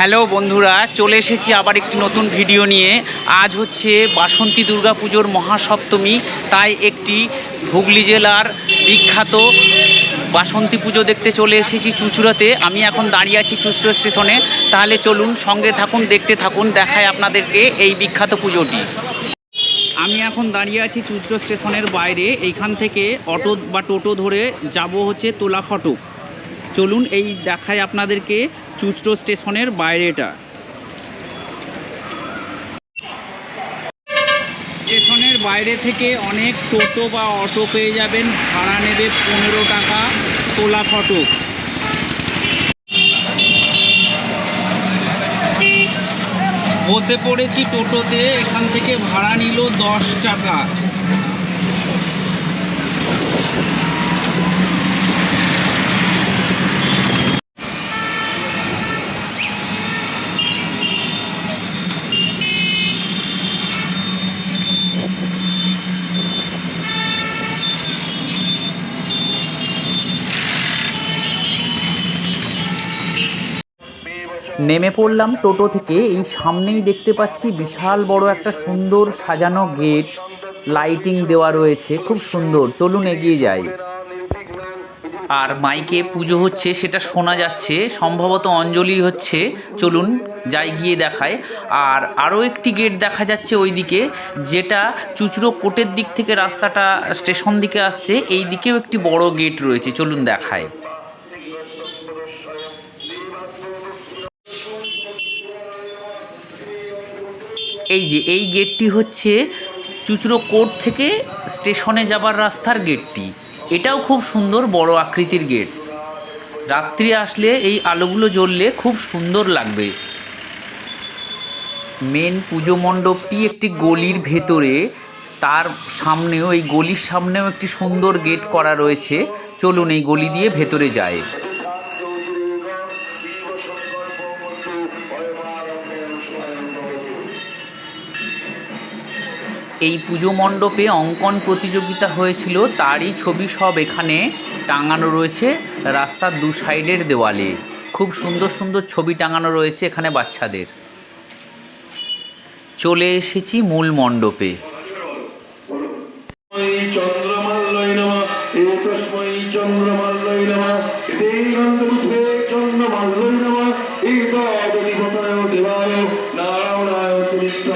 Hello বন্ধুরা, চলে এসেছি আবার একটি নতুন ভিডিও নিয়ে। আজ হচ্ছে বাসন্তী দুর্গা পুজোর মহাসপ্তমী, তাই একটি হুগলি জেলার বিখ্যাত বাসন্তী পুজো দেখতে চলে এসেছি চুঁচুড়াতে। আমি এখন দাঁড়িয়ে আছি চুঁচুড়া স্টেশনে। তাহলে চলুন সঙ্গে থাকুন, দেখতে থাকুন দেখায় আপনাদেরকে এই বিখ্যাত পুজোটি। আমি এখন দাঁড়িয়ে আছি চুঁচুড়ো স্টেশনের বাইরে। এইখান থেকে অটো বা টোটো ধরে যাব হচ্ছে তোলা ফটক চলুন এই দেখায় আপনাদেরকে। চুঁচড়ো স্টেশনের বাইরেটা স্টেশনের বাইরে থেকে অনেক টোটো বা অটো পেয়ে যাবেন, ভাড়া নেবে পনেরো টাকা তোলা ফটক বসে পড়েছি টোটোতে, এখান থেকে ভাড়া নিল দশ টাকা। নেমে পড়লাম টোটো থেকে। এই সামনেই দেখতে পাচ্ছি বিশাল বড় একটা সুন্দর সাজানো গেট। লাইটিং দেওয়া রয়েছে, খুব সুন্দর। চলুন এগিয়ে যাই। আর মাইকে পুজো হচ্ছে, সেটা শোনা যাচ্ছে। সম্ভবত অঞ্জলি হচ্ছে। চলুন যাই গিয়ে দেখায়। আর আরও একটি গেট দেখা যাচ্ছে ওইদিকে, যেটা চুচড়ো কোটের দিক থেকে রাস্তাটা স্টেশন দিকে আসছে। এই দিকেও একটি বড় গেট রয়েছে। চলুন দেখায়। এই যে, এই গেটটি হচ্ছে চুচড়ো কোর্ট থেকে স্টেশনে যাবার রাস্তার গেটটি। এটাও খুব সুন্দর বড় আকৃতির গেট। রাত্রি আসলে এই আলোগুলো জ্বললে খুব সুন্দর লাগবে। মেন পুজো মণ্ডপটি একটি গলির ভেতরে, তার সামনেও, এই গলির সামনেও একটি সুন্দর গেট করা রয়েছে। চলুন এই গলি দিয়ে ভেতরে যায় এই পুজো মণ্ডপে অঙ্কন প্রতিযোগিতা হয়েছিল, তারই ছবি সব এখানে টাঙানো রয়েছে রাস্তার দু সাইডের দেওয়ালে। খুব সুন্দর সুন্দর ছবি টাঙানো রয়েছে এখানে বাচ্চাদের। চলে এসেছি মূল মণ্ডপে।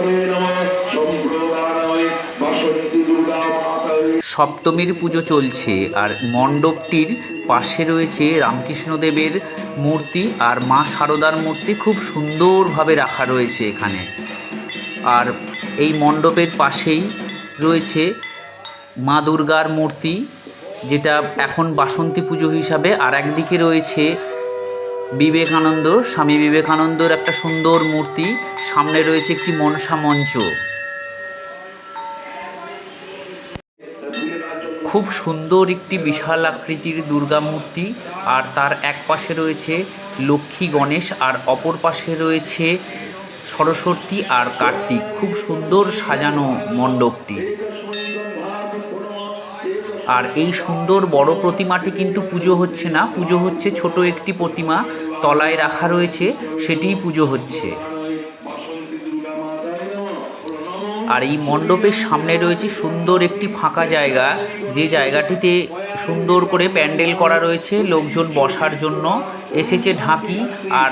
নমঃ সপ্তমীর পুজো চলছে আর মণ্ডপটির পাশে রয়েছে রামকৃষ্ণদেবের মূর্তি আর মা শারদার মূর্তি খুব সুন্দরভাবে রাখা রয়েছে এখানে। আর এই মণ্ডপের পাশেই রয়েছে মা দুর্গার মূর্তি, যেটা এখন বাসন্তী পুজো হিসাবে আর একদিকে রয়েছে বিবেকানন্দ, স্বামী বিবেকানন্দর একটা সুন্দর মূর্তি। সামনে রয়েছে একটি মনসা মঞ্চ। খুব সুন্দর একটি বিশাল আকৃতির দুর্গা মূর্তি, আর তার এক পাশে রয়েছে লক্ষ্মী গণেশ, আর অপর পাশে রয়েছে সরস্বতী আর কার্তিক। খুব সুন্দর সাজানো মণ্ডপটি। আর এই সুন্দর বড় প্রতিমাটি কিন্তু পুজো হচ্ছে না, পুজো হচ্ছে ছোট একটি প্রতিমা, তলায় রাখা রয়েছে, সেটিই পুজো হচ্ছে। আর এই মণ্ডপের সামনে রয়েছে সুন্দর একটি ফাঁকা জায়গা। যে জায়গাটিতে সুন্দর করে প্যান্ডেল করা রয়েছে লোকজন বসার জন্য। এসেছে ঢাকি আর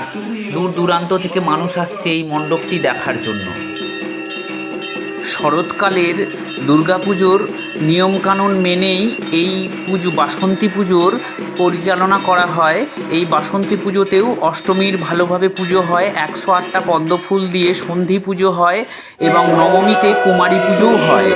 দূর দূরান্ত থেকে মানুষ আসছে এই মণ্ডপটি দেখার জন্য। শরৎকালের দুর্গাপুজোর নিয়মকানুন মেনেই এই পুজো, বাসন্তী পুজোর পরিচালনা করা হয়। এই বাসন্তী পুজোতেও অষ্টমীর ভালোভাবে পুজো হয়, একশো আটটা পদ্ম ফুল দিয়ে সন্ধি পুজো হয় এবং নবমীতে কুমারী পুজোও হয়।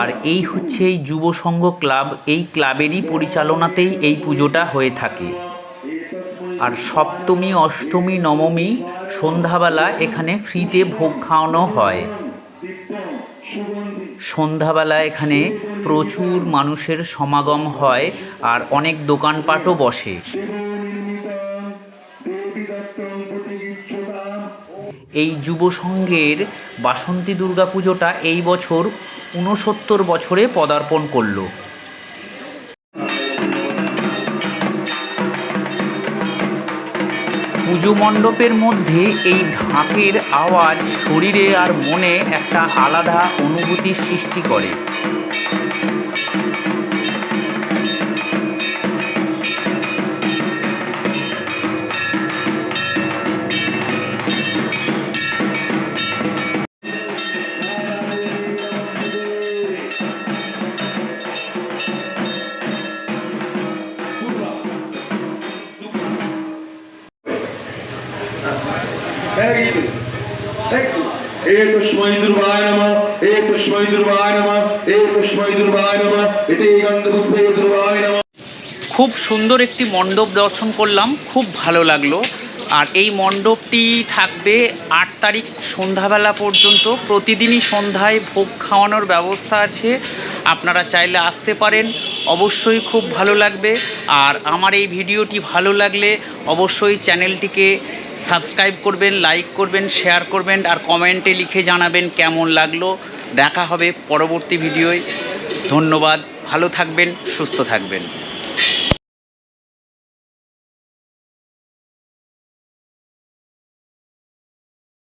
আর এই হচ্ছে এই যুব সংঘ ক্লাব, এই ক্লাবেরই পরিচালনাতেই এই পুজোটা হয়ে থাকে। আর সপ্তমী, অষ্টমী, নবমী সন্ধ্যাবেলা এখানে ফ্রিতে ভোগ খাওয়ানো হয়। সন্ধ্যাবেলা এখানে প্রচুর মানুষের সমাগম হয় আর অনেক দোকানপাটও বসে। এই যুব সংঘের বাসন্তী দুর্গা পুজোটা এই বছর ঊনসত্তর বছরে পদার্পণ করল। পুজো মণ্ডপের মধ্যে এই ঢাকের আওয়াজ শরীরে আর মনে একটা আলাদা অনুভূতির সৃষ্টি করে। খুব সুন্দর একটি মণ্ডপ দর্শন করলাম, খুব ভালো লাগল। আর এই মণ্ডপটি থাকবে আট তারিখ সন্ধ্যাবেলা পর্যন্ত। প্রতিদিনই সন্ধ্যায় ভোগ খাওয়ানোর ব্যবস্থা আছে, আপনারা চাইলে আসতে পারেন, অবশ্যই খুব ভালো লাগবে। আর আমার এই ভিডিওটি ভালো লাগলে অবশ্যই চ্যানেলটিকে সাবস্ক্রাইব করবেন, লাইক করবেন, শেয়ার করবেন আর কমেন্টে লিখে জানাবেন কেমন লাগল। দেখা হবে পরবর্তী ভিডিওয়। ধন্যবাদ। ভালো থাকবেন, সুস্থ থাকবেন।